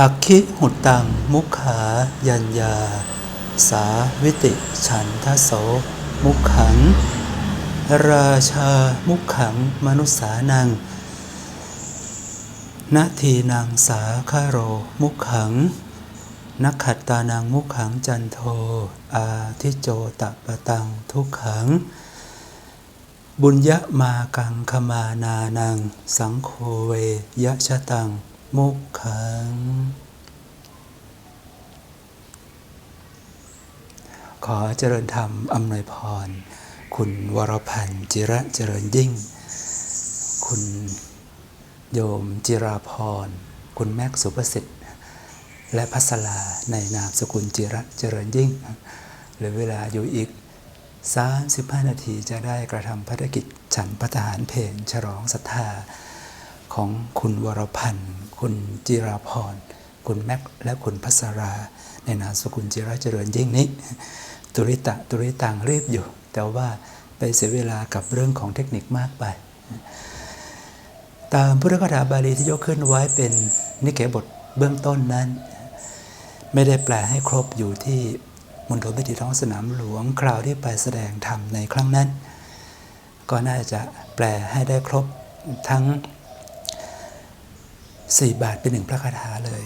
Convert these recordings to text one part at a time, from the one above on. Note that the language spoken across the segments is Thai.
อักขิหุตังมุขายัญญา สาวิติฉันทโส มุขัง ราชามุขังมนุษสานังนาทีนางสาคาโร มุขัง นักขัตตานังมุขังจันโท อาทิโจตะปะตังทุกขัง บุญยะมากังคมานานัง สังโฆเวยะชะตัง มุขัง ขอเจริญธรรมอำนวยพร คุณวรพันธ์จิระเจริญยิ่ง คุณโยมจิราพร คุณแม็กซ์สุประสิทธิ์ และพัสลาในนามสกุลจิระเจริญยิ่งเหลือเวลาอยู่อีก 35 นาทีจะได้กระทำภารกิจฉันพัฒหารเพลฉลองศรัทธา ของคุณวรพันธ์ คุณจิราพร คุณแม็กซ์และคุณพัสรา ในนามสกุลจิระเจริญยิ่งนี้ ตุริตะตุริตังรีบอยู่ แต่ว่าไปเสียเวลากับเรื่องของเทคนิคมากไป ตามพุทธคาถาบาลีที่ยกขึ้นไว้เป็นนิเกบทเบื้องต้นนั้น ไม่ได้แปลให้ครบอยู่ที่มณฑลพิธีท้องสนามหลวงคราวที่ไปแสดงธรรมในครั้งนั้น ก็น่าจะแปลให้ได้ครบทั้ง 4บาทเป็นหนึ่งพระคาถาเลย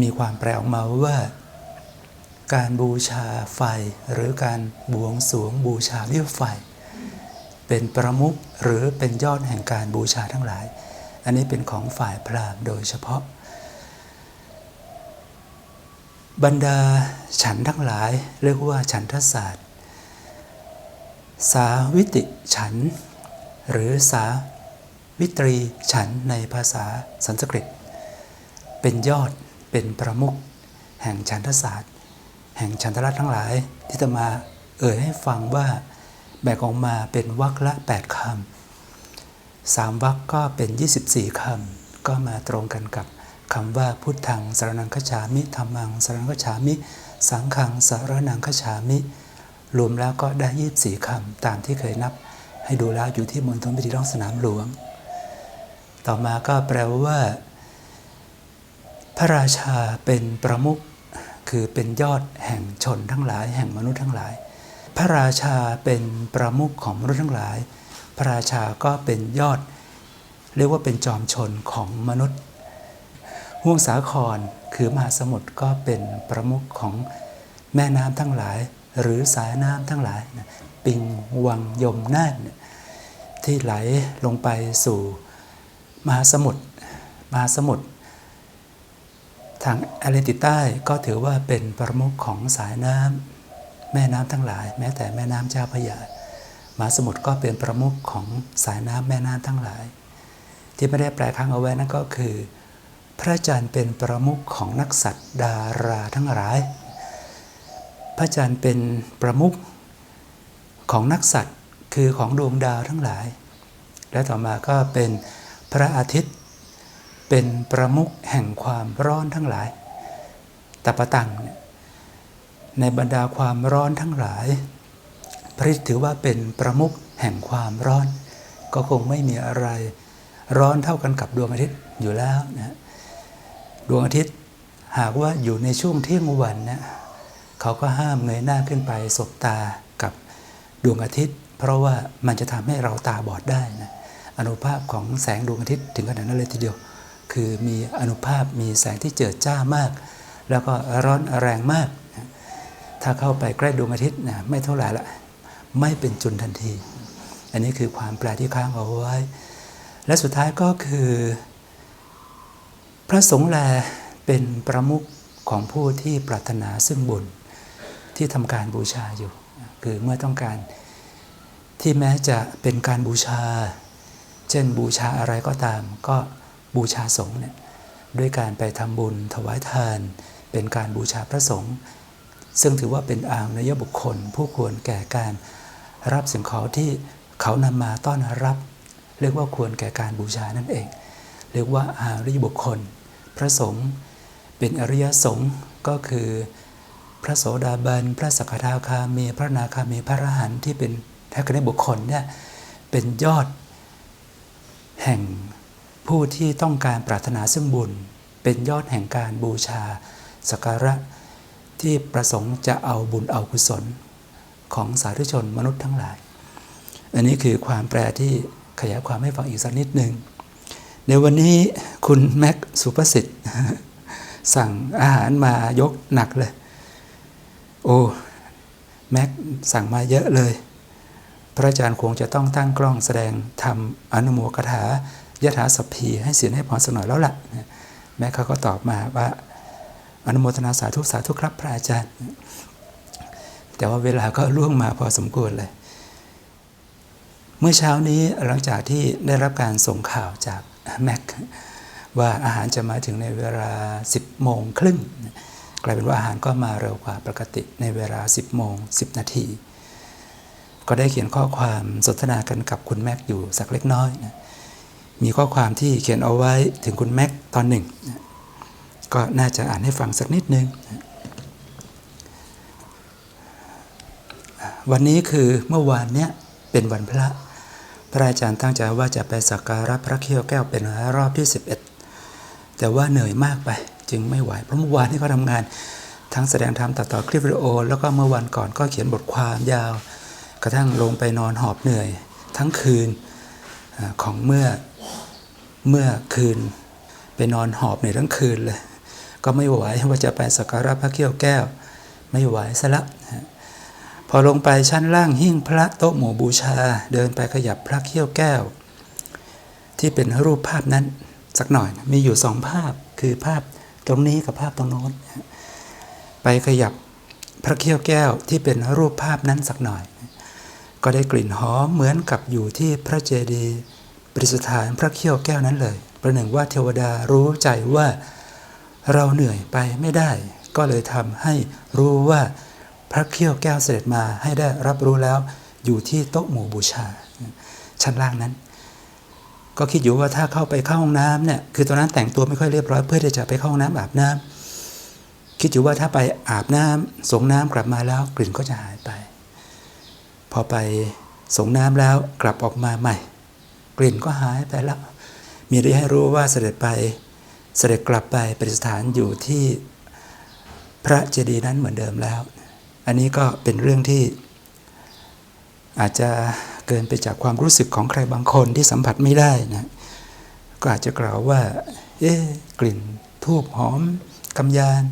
มีความแปลออกมาว่าการบูชาไฟหรือการบวงสวงบูชาด้วยไฟ เป็นประมุขหรือเป็นยอดแห่งการบูชาทั้งหลาย อันนี้เป็นของฝ่ายพราหมณ์โดยเฉพาะ บรรดาฉันทั้งหลายเรียกว่าฉันทศาสตร์ สาวิติฉัน หรือสา วิตรีฉันในภาษาสันสกฤต เป็นยอดเป็นประมุขแห่งฉันทศาสตร์ แห่งฉันทรัตทั้งหลาย ที่จะมาเอ่ยให้ฟังว่าแบ่งออกมาเป็นวรรคละ 8คำสามวรรคก็เป็น 24คำก็มาตรงกันกับคำว่าพุทธังสารนังคฉามิธรรมังสารนังคฉามิ สังฆังสารนังคฉามิ รวมแล้วก็ได้ 24คำตามที่เคยนับ ให้ดูแล้วอยู่ที่มณฑลพิธีท้องสนามหลวง ต่อมาก็แปลว่า พระราชาเป็นประมุขคือเป็นยอดแห่งชนทั้งหลาย แห่งมนุษย์ทั้งหลาย พระราชาเป็นประมุขของมนุษย์ทั้งหลาย พระราชาก็เป็นยอด เรียกว่าเป็นจอมชนของมนุษย์ห่วงสาครคือมหาสมุทรก็เป็นประมุขของแม่น้ำทั้งหลาย หรือสายน้ำทั้งหลายปิงวังยมน่านที่ไหลลงไปสู่ มหาสมุทรมหาสมุทรทางแอตแลนติกใต้ก็ถือว่าเป็นประมุขของสายน้ำแม่น้ำทั้งหลาย แม้แต่แม่น้ำเจ้าพระยามหาสมุทรก็เป็นประมุขของสายน้ำแม่น้ำทั้งหลาย ที่ไม่ได้แปลค้างเอาไว้นั่นก็คือ พระจันทร์เป็นประมุขของนักสัตว์ดาราทั้งหลาย พระจันทร์เป็นประมุขของนักสัตว์คือของดวงดาวทั้งหลาย และต่อมาก็เป็น พระอาทิตย์ เป็นประมุขแห่งความร้อนทั้งหลายตปะตังเนี่ยในบรรดาความร้อนทั้งหลาย พระอาทิตย์ถือว่าเป็นประมุขแห่งความร้อน ก็คงไม่มีอะไรร้อนเท่ากันกับดวงอาทิตย์อยู่แล้วนะดวงอาทิตย์หากว่าอยู่ในช่วงเที่ยงวันนะเขาก็ห้ามเงยหน้าขึ้นไปสบตากับดวงอาทิตย์ เพราะว่ามันจะทำให้เราตาบอดได้นะ อนุภาพของแสงดวงอาทิตย์ถึงขนาดนั้นเลยทีเดียว คือมีอนุภาพมีแสงที่เจิดจ้ามาก แล้วก็ร้อนแรงมาก ถ้าเข้าไปใกล้ดวงอาทิตย์นะไม่เท่าไหร่ละไม่เป็นจุนทันที อันนี้คือความแปลที่ค้างเอาไว้ และสุดท้ายก็คือ พระสงฆ์แลเป็นประมุขของผู้ที่ปรารถนาซึ่งบุญที่ทำการบูชาอยู่ คือเมื่อต้องการที่แม้จะเป็นการบูชา เช่นบูชาอะไรก็ตาม ก็บูชาสงฆ์เนี่ยด้วยการไปทำบุญถวายทาน เป็นการบูชาพระสงฆ์ซึ่งถือว่าเป็นอางนยบุคคล ผู้ควรแก่การรับสิ่งของที่เขานำมาต้อนรับ เรียกว่าควรแก่การบูชานั่นเอง เรียกว่าอาริยบุคคล พระสงฆ์เป็นอริยสงฆ์ก็คือพระโสดาบัน พระสกทาคามี พระนาคามี พระอรหันต์ที่เป็นทักษิณบุคคลเนี่ยเป็นยอด แห่งผู้ที่ต้องการปรารถนาซึ่งบุญ เป็นยอดแห่งการบูชาสักการะ ที่ประสงค์จะเอาบุญเอากุศลของสาธุชนมนุษย์ทั้งหลาย อันนี้คือความแปลที่ขยายความให้ฟังอีกสักนิดหนึ่ง ในวันนี้คุณแม็กสุประสิทธิ์สั่งอาหารมายกหนักเลย โอ้ แม็กสั่งมาเยอะเลย พระอาจารย์คงจะต้องตั้งกล้องแสดงทำอนุโมกถายถาสัพพีให้เสียงให้พรสักหน่อยแล้วล่ะแม็กเขาก็ตอบมาว่าอนุโมทนาสาธุสาธุครับพระอาจารย์ แต่ว่าเวลาก็ล่วงมาพอสมควรเลย เมื่อเช้านี้หลังจากที่ได้รับการส่งข่าวจากแม็กว่าอาหารจะมาถึงในเวลา 10โมงครึ่งกลายเป็นว่าอาหารก็มาเร็วกว่าปกติในเวลา 10โมง10 นาที ก็ได้เขียนข้อความสนทนากันกับคุณแม็กอยู่สักเล็กน้อยนะมีข้อความที่เขียนเอาไว้ถึงคุณแม็กตอนหนึ่งนะก็น่าจะอ่านให้ฟังสักนิดนึงนะวันนี้คือเมื่อวานเนี้ยเป็นวันพระ พระอาจารย์ตั้งใจว่าจะไปสักการะพระเขี้ยวแก้วเป็นรอบที่ 11 แต่ว่าเหนื่อยมากไป จึงไม่ไหว เพราะเมื่อวานที่เขาทำงาน ทั้งแสดงธรรมตัดต่อคลิปวิดีโอ แล้วก็เมื่อวันก่อนก็เขียนบทความยาว กระทั่งลงไปนอนหอบเหนื่อย ทั้งคืนอของเมื่อเมื่อคืน ไปนอนหอบเหนื่อยทั้งคืนเลย ก็ไม่ไหวว่าจะไปสักการะพระเขี้ยวแก้ว ไม่ไหวซะละพอลงไปชั้นล่างหิ้งพระโต๊ะหมู่บูชา เดินไปขยับพระเขี้ยวแก้ว ที่เป็นรูปภาพนั้นสักหน่อยมีอยู่สองภาพคือภาพตรงนี้กับภาพตรงโน้นไปขยับพระเขี้ยวแก้วที่เป็นรูปภาพนั้นสักหน่อย ก็ได้กลิ่นหอมเหมือนกับอยู่ที่พระเจดีย์ประดิษฐานพระเขี้ยวแก้วนั้นเลย ประหนึ่งว่าเทวดารู้ใจว่า เราเหนื่อยไปไม่ได้ ก็เลยทำให้รู้ว่าพระเขี้ยวแก้วเสด็จมาให้ได้รับรู้แล้วอยู่ที่โต๊ะหมู่บูชา ชั้นล่างนั้น ก็คิดอยู่ว่าถ้าเข้าไปเข้าห้องน้ำเนี่ยคือตอนนั้นแต่งตัวไม่ค่อยเรียบร้อยเพื่อที่จะไปเข้าห้องน้ำอาบน้ำคิดอยู่ว่าถ้าไปอาบน้ำส่งน้ำกลับมาแล้วกลิ่นก็จะหายไป พอไปส่งน้ำแล้วกลับออกมาใหม่ กลิ่นก็หายไปแล้ว มีได้ให้รู้ว่าเสด็จไปเสด็จกลับไปประดิษฐานอยู่ที่พระเจดีย์นั้นเหมือนเดิมแล้ว อันนี้ก็เป็นเรื่องที่ อาจจะเกินไปจากความรู้สึกของใครบางคนที่สัมผัสไม่ได้นะก็อาจจะกล่าวว่า เอ๊กลิ่นทูบหอมกำยาน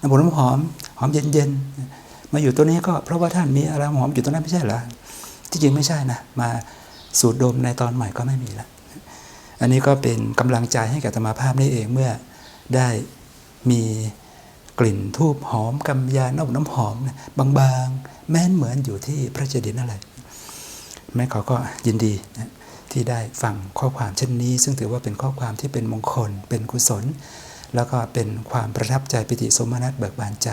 น้ำมันน้ำหอม หอมเย็นๆ มาอยู่ตัวนี้ก็เพราะว่าท่านมีอะไรหอมอยู่ตรงนั้นไม่ใช่เหรอที่จริงไม่ใช่นะ มาสูดดมในตอนใหม่ก็ไม่มีละอันนี้ก็เป็นกำลังใจให้กับธรรมภาพนี่เองเมื่อได้มีกลิ่นทูบหอมกำยานน้ำน้ำหอมนะบางๆ แม้นเหมือนอยู่ที่พระเจดีย์นั่นแหละแม่เขาก็ยินดีนะที่ได้ฟังข้อความเช่นนี้ ซึ่งถือว่าเป็นข้อความที่เป็นมงคล เป็นกุศล แล้วก็เป็นความประทับใจปิติสมนัตเบิกบานใจ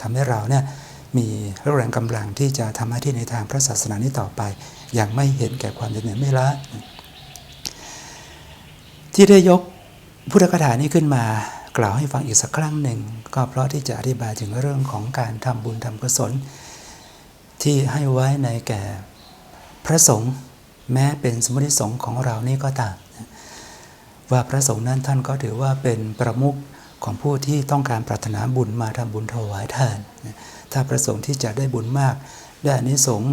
ทำให้เราเนี่ย มีแรงกำลังที่จะทำหน้าที่ในทางพระศาสนานี้ต่อไป อย่างไม่เห็นแก่ความเหนื่อยไม่ละ ที่ได้ยกพุทธคาถานี้ขึ้นมากล่าวให้ฟังอีกสักครั้งหนึ่ง ก็เพราะที่จะอธิบายถึงเรื่องของการทำบุญทำกุศล ที่ให้ไว้ในแก่พระสงฆ์แม้เป็นสมมติสงฆ์ของเรานี่ก็ตามว่าพระสงฆ์นั้นท่านก็ถือว่าเป็นประมุข ของผู้ที่ต้องการปรารถนาบุญมาทำบุญถวายทาน ถ้าประสงค์ที่จะได้บุญมาก ได้อานิสงส์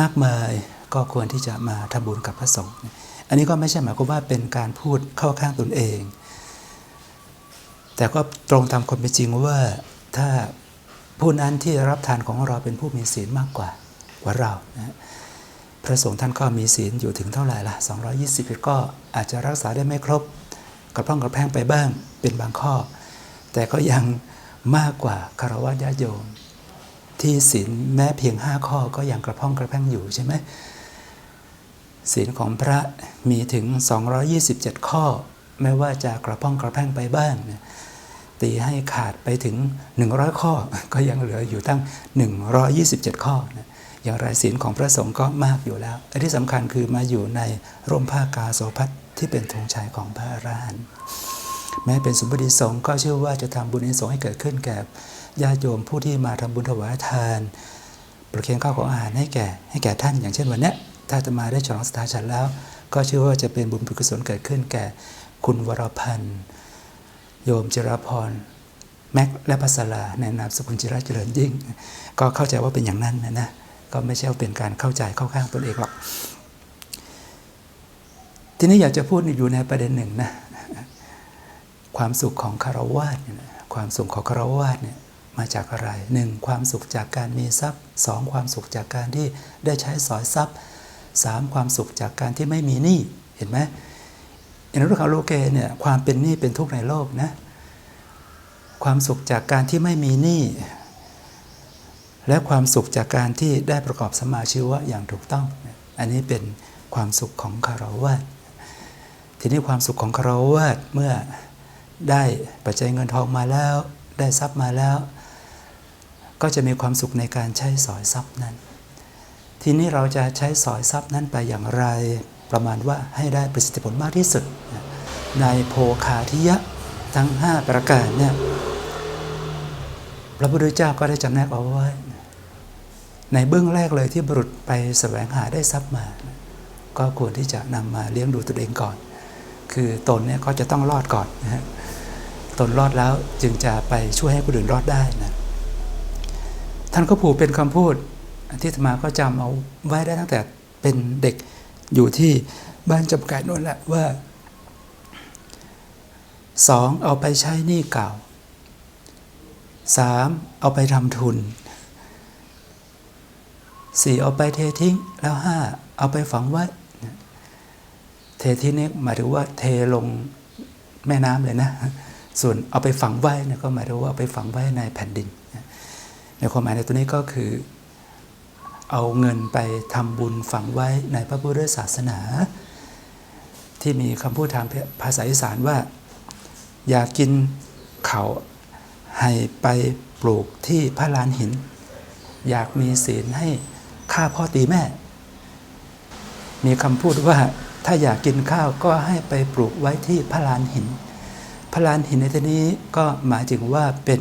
มากมายก็ควรที่จะมาทำบุญกับพระสงฆ์อันนี้ก็ไม่ใช่หมายความว่าเป็นการพูดเข้าข้างตนเอง แต่ก็ตรงตามความเป็นจริงว่าถ้าผู้นั้นที่รับทานของเราเป็นผู้มีศีลมากกว่ากว่าเรานะพระสงฆ์ท่านก็มีศีลอยู่ถึงเท่าไหร่ล่ะ 220 ก็อาจจะรักษาได้ไม่ครบ กระพ้องกระแพงไปบ้างเป็นบางข้อ แต่ก็ยังมากกว่าคารวะญาโยม ที่ศีลแม้เพียง5ข้อก็ยังกระพ้องกระแพงอยู่ใช่ไหมศีลของพระมีถึง 227 ข้อ ไม่ว่าจะกระพ้องกระแพงไปบ้างตีให้ขาดไปถึง 100 ข้อ ก็ยังเหลืออยู่ตั้ง 127 ข้อนะอย่างไรศีลของพระสงฆ์ก็มากอยู่แล้วอันที่สำคัญคือมาอยู่ในร่มผ้ากาโสพัด ที่เป็นธงชัยของพระอรหันต์แม้เป็นสมบูรณ์สงฆ์ก็เชื่อว่าจะทำบุญในสงฆ์ให้เกิดขึ้นแก่ญาติโยมผู้ที่มาทำบุญถวายทาน ประเคนข้าวของอาหารให้แก่ให้แก่ท่านอย่างเช่นวันนี้ถ้าจะมาได้ฉลองสตาฉันแล้ว ก็เชื่อว่าจะเป็นบุญบุญกุศลเกิดขึ้นแก่คุณวรพันธ์โยมจิรพรแม็กและพัสลาในนามสกุลจิรเจริญยิ่ง ก็เข้าใจว่าเป็นอย่างนั้นนะนะก็ไม่ใช่เป็นการเข้าใจเข้าข้างตนเองหรอก ทีนี้อยากจะพูดอยู่ในประเด็นหนึ่งนะความสุขของคารวาสเนี่ยนะความสุขของคารวาสเนี่ยมาจากอะไรหนึ่งความสุขจากการมีทรัพย์สองความสุขจากการที่ได้ใช้สอยทรัพย์สามความสุขจากการที่ไม่มีหนี้เห็นไหมในรื่องของโลเกเนี่ยความเป็นหนี้เป็นทุกข์ในโลกนะความสุขจากการที่ไม่มีหนี้และความสุขจากการที่ได้ประกอบสมมาชีวะอย่างถูกต้อง อันนี้เป็นความสุขของคารวะ ทีนี้ความสุขของคารวะเมื่อได้ปัจจัยเงินทองมาแล้ว ได้ทรัพย์มาแล้ว ก็จะมีความสุขในการใช้สอยทรัพย์นั้น ทีนี้เราจะใช้สอยทรัพย์นั้นไปอย่างไร ประมาณว่าให้ได้ประสิทธิผลมากที่สุด ในโภคาธิยะทั้ง 5 ประการเนี่ยพระพุทธเจ้าก็ได้จำแนกเอาไว้ ในเบื้องแรกเลยที่บุรุษไปแสวงหาได้ทรัพย์มา ก็ควรที่จะนำมาเลี้ยงดูตนเองก่อน คือตนเนี่ยก็จะต้องรอดก่อนนะฮะตนรอดแล้วจึงจะไปช่วยให้คนอื่นรอดได้นะท่านก็ผูกเป็นคำพูดที่ธรรมาก็จำเอาไว้ได้ตั้งแต่เป็นเด็กอยู่ที่บ้านจำกัดนั่นแหละว่าสองเอาไปใช้หนี้เก่าสามเอาไปทำทุนสี่เอาไปเททิ้งแล้วห้าเอาไปฝังไว้ เททิ้งนี่หมายถึงว่าเทลงแม่น้ำเลยนะ ส่วนเอาไปฝังไว้เนี่ยก็หมายถึงว่าเอาไปฝังไว้ในแผ่นดิน ในความหมายในตัวนี้ก็คือ เอาเงินไปทำบุญฝังไว้ในพระพุทธศาสนา ที่มีคำพูดทางภาษาอีสานว่า อยากกินเขาให้ไปปลูกที่พระลานหิน อยากมีศีลให้ฆ่าพ่อตีแม่ มีคำพูดว่า ถ้าอยากกินข้าวก็ให้ไปปลูกไว้ที่พระลานหิน พระลานหินในที่นี้ก็หมายถึงว่าเป็น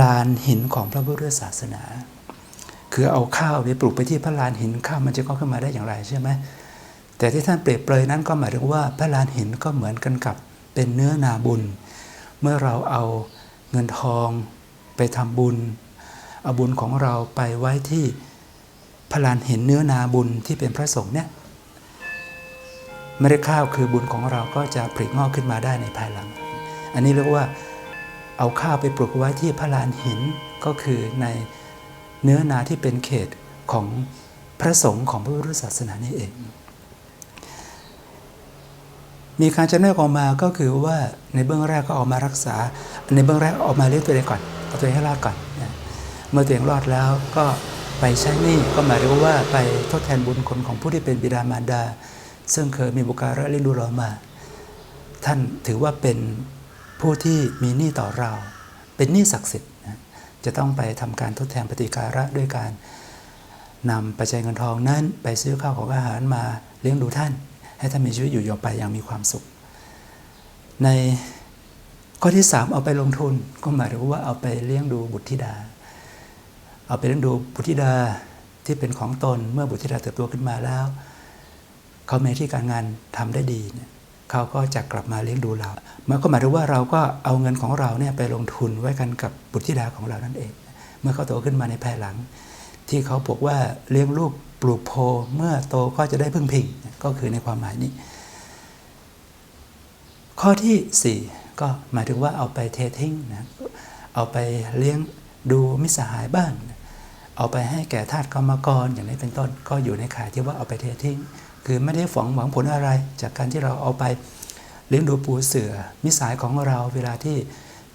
ลานหินของพระพุทธศาสนา คือเอาข้าวไปปลูกไปที่พระลานหินข้าวมันจะก็ขึ้นมาได้อย่างไรใช่ไหมแต่ที่ท่านเปรียบเปรยนั้นก็หมายถึงว่าพระลานหินก็เหมือนกันกับเป็นเนื้อนาบุญ เมื่อเราเอาเงินทองไปทำบุญ เอาบุญของเราไปไว้ที่พระลานหินเนื้อนาบุญที่เป็นพระสงฆ์เนี่ย เมล็ดข้าวคือบุญของเราก็จะผลิงอกขึ้นมาได้ในภายหลัง อันนี้เรียกว่าเอาข้าวไปปลูกไว้ที่พระลานหินก็คือในเนื้อนาที่เป็นเขตของพระสงฆ์ของพระพุทธศาสนานี่เอง มีการจำแนกออกมาก็คือว่าในเบื้องแรกก็ออกมารักษา ในเบื้องแรกออกมาเลี้ยงตัวเองก่อนเอาตัวเองให้รอดก่อน เมื่อตัวเองรอดแล้วก็ไปใช้หนี้ก็หมายถึงว่าไปทดแทนบุญคุณของผู้ที่เป็นบิดามารดา ซึ่งเคยมีบุการะเลี้ยงดูเรามา ท่านถือว่าเป็นผู้ที่มีหนี้ต่อเรา เป็นหนี้ศักดิ์สิทธิ์จะต้องไปทำการทดแทนปฏิการะด้วยการนำปัจจัยเงินทองนั้นไปซื้อข้าวของอาหารมาเลี้ยงดูท่าน ให้ท่านมีชีวิตอยู่ยาวไปอย่างมีความสุข ในข้อที่ 3 เอาไปลงทุนก็หมายถึงว่าเอาไปเลี้ยงดูบุตรธิดา เอาไปเลี้ยงดูบุตรธิดาที่เป็นของตนเมื่อบุตรธิดาเติบโตขึ้นมาแล้ว เขามีที่การงานทำได้ดีเนี่ยเขาก็จะกลับมาเลี้ยงดูเรามันก็หมายถึงว่าเราก็เอาเงินของเราเนี่ยไปลงทุนไว้กันกับบุตรธิดาของเรานั่นเอง เมื่อเขาโตขึ้นมาในภายหลัง ที่เขาบอกว่าเลี้ยงลูกปลูกโพเมื่อโตก็จะได้พึ่งพิงก็คือในความหมายนี้ ข้อที่ 4 ก็หมายถึงว่าเอาไปเททิ้งนะเอาไปเลี้ยงดูมิสหายบ้างเอาไปให้แก่ทาสกรรมกรอย่างนี้เป็นต้น ก็อยู่ในข่ายที่ว่าเอาไปเททิ้ง คือไม่ได้ฝังหวังผลอะไร จากการที่เราเอาไปเลี้ยงดูปูเสือ มิสายของเราเวลาที่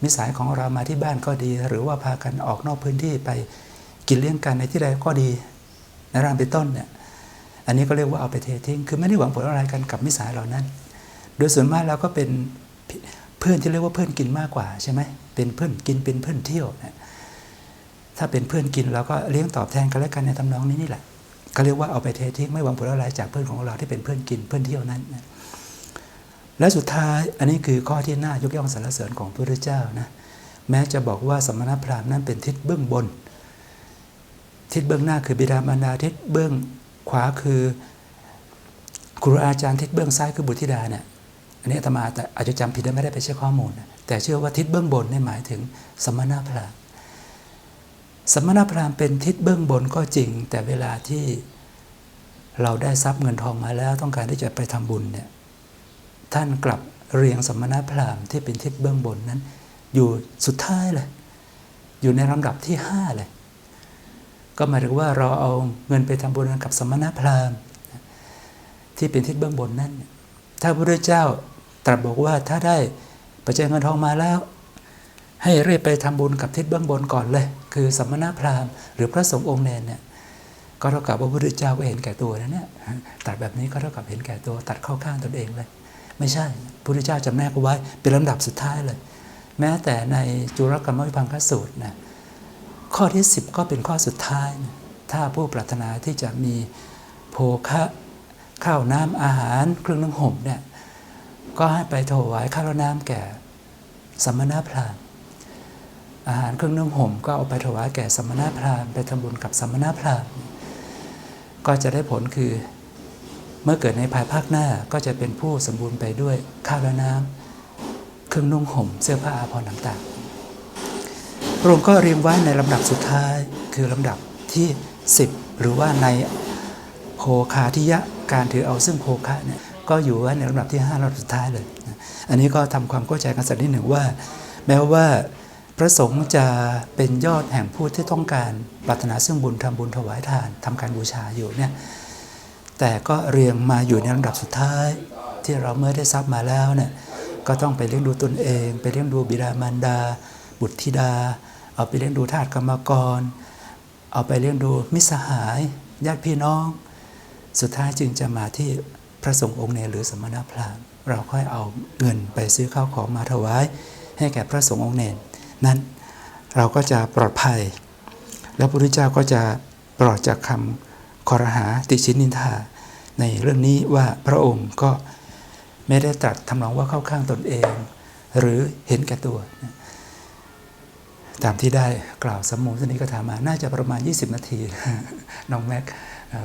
มิสายของเรามาที่บ้านก็ดี หรือว่าพากันออกนอกพื้นที่ไปกินเลี้ยงกันในที่ใดก็ดีในรางเป็นต้นเนี่ยอันนี้ก็เรียกว่าเอาไปเททิ้งคือไม่ได้หวังผลอะไรกันกับมิสายเหล่านั้น โดยส่วนมากเราก็เป็นเพื่อนที่เรียกว่าเพื่อนกินมากกว่าใช่ไหมเป็นเพื่อนกินเป็นเพื่อนเที่ยวนะถ้าเป็นเพื่อนกินเราก็เลี้ยงตอบแทนกันและกันในทำนองนี้นี่แหละ ก็เรียกว่าเอาไปเททิ้งไม่หวังผลอะไรจากเพื่อนของเราที่เป็นเพื่อนกินเพื่อนเที่ยวนั้นนะและสุดท้ายอันนี้คือข้อที่น่ายกย่องสรรเสริญของพระพุทธเจ้านะแม้จะบอกว่าสมณพราหมณ์นั้นเป็นทิศเบื้องบน ทิศเบื้องหน้าคือบิดามารดาทิศเบื้องขวาคือครูอาจารย์ทิศเบื้องซ้ายคือบุตรธิดาเนี่ยอันนี้อาตมาอาจจะจำผิดและไม่ได้ไปเช็คข้อมูลนะแต่เชื่อว่าทิศเบื้องบนนี่หมายถึงสมณพราหมณ์ สมณพราหมณ์เป็นทิศเบื้องบนก็จริง แต่เวลาที่เราได้ทรัพย์เงินทองมาแล้วต้องการที่จะไปทำบุญเนี่ยท่านกลับเรียงสมณพราหมณ์ที่เป็นทิศเบื้องบนนั้น อยู่สุดท้ายเลย อยู่ในลำดับที่ห้าเลยก็หมายถึงว่าเราเอาเงินไปทำบุญกับสมณพราหมณ์ที่เป็นทิศเบื้องบนนั้น ถ้าพระพุทธเจ้าตรัสบอกว่าถ้าได้ปัจจัยเงินทองมาแล้ว ให้รีบไปทำบุญกับทิศเบื้องบนก่อนเลย คือสมณพราหมณ์หรือพระสงฆ์องค์เนนเนี่ยก็เท่ากับว่าพระพุทธเจ้าก็เห็นแก่ตัวนะเนี่ยตัดแบบนี้ก็เท่ากับเห็นแก่ตัวตัดเข้าข้างตนเองเลย ไม่ใช่พระพุทธเจ้าจำแนกเอาไว้เป็นลำดับสุดท้ายเลย แม้แต่ในจุลกรรมวิพังคสูตรนะข้อที่ 10 ก็เป็นข้อสุดท้ายนะถ้าผู้ปรารถนาที่จะมีโภคะข้าวน้ำอาหารเครื่องนึ่งห่มเนี่ยก็ให้ไปถวายข้าวน้ำแก่สมณพราหมณ์ อาหารเครื่องนึ่งห่มก็เอาไปถวายแก่สมณพราหมณ์ไปทำบุญกับสมณพราหมณ์ก็จะได้ผลคือเมื่อเกิดในภายภาคหน้าก็จะเป็นผู้สมบูรณ์ไปด้วยข้าวและน้ำเครื่องนุ่งห่ม เสื้อผ้าอาภรณ์ต่างๆพระองค์ก็เรียงไว้ในลำดับสุดท้ายคือลำดับที่ 10 หรือว่าในโภคาทิยะการถือเอาซึ่งโภคะเนี่ยก็อยู่ไว้ในลำดับที่5ลำดับสุดท้ายเลย อันนี้ก็ทำความเข้าใจกันสักนิดหนึ่งว่า แม้ว่า พระสงฆ์จะเป็นยอดแห่งผู้ที่ต้องการปรารถนาซึ่งบุญทำบุญถวายทานทำการบูชาอยู่เนี่ยแต่ก็เรียงมาอยู่ในลำดับสุดท้าย ที่เราเมื่อได้ทรัพย์มาแล้วเนี่ยก็ต้องไปเลี้ยงดูตนเอง ไปเลี้ยงดูบิดามารดา บุตรธิดา เอาไปเลี้ยงดูทาสกรรมกร เอาไปเลี้ยงดูมิตรสหาย ญาติพี่น้อง สุดท้ายจึงจะมาที่พระสงฆ์องค์เนหรือสมณพราหมณ์เราค่อยเอาเงินไปซื้อข้าวของมาถวาย ให้แก่พระสงฆ์องค์เนร นั้น เราก็จะปลอดภัย แล้วพระพุทธเจ้าก็จะปลอดจากคำคอรหาติชินนินทา ในเรื่องนี้ว่าพระองค์ก็ไม่ได้ตรัสทำนองว่าเข้าข้างตนเอง หรือเห็นแก่ตัว ตามที่ได้กล่าวสมมูลสนิกถามาน่าจะประมาณ 20 นาที น้องแม็ก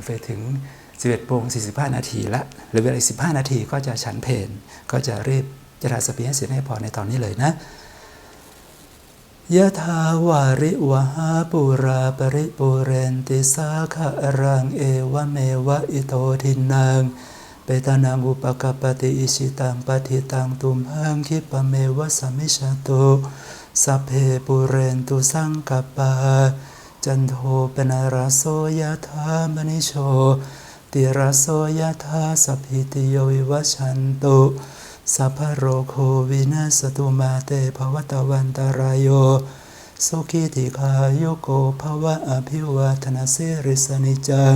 ไปถึง 11โมง45 นาทีละหรือเวลาอีก15 นาทีก็จะฉันเพนก็จะรีบจะทาสเปีให้เสร็จให้พอในตอนนี้เลยนะ ยะทาวาริวหาปุราปริปุเรนติสาคะรังเอวเมวะอิโตทินังเปตานังอุปกปปติอิชิตังปฏิตังตุมหังคิปะเมวะสมิชาโตสัพเพปุเรนตุสังกปาจันโทปนารโสยะธามณิโชติรโสยะธาสัพพิติโยวิวัชชันตุ สัพพะโรโควินาสตุมาเตภวตวันตารายโยสุขีติคายุโกภวะอภิวาทนาสิริสนิจัง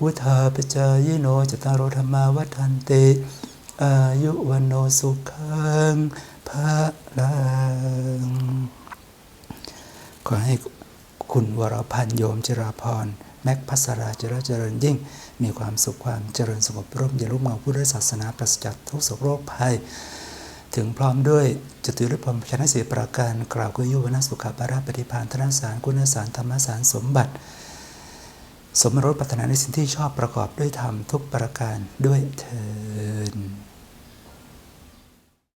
วุธาปจายโนจตารธรรมาวัฏันติ อายุวันโนสุขังภะลังขอให้คุณวรพันธ์โยมจราพร แม็กพัสราเจราเจริญยิ่ง มีความสุขความเจริญสงบร่มเย็นรุ่มเงาพุทธศาสนาปราศจากทุกโศกโรคภัย ถึงพร้อมด้วยจตุรพรมชนะสีประการกล่าวกุยุวนาสุขปาราปฏิพานธนสารกุณสารธรรมสารสมบัติ สมรสปรารถนาในสิ่งที่ชอบประกอบด้วยธรรมทุกประการด้วยเทิน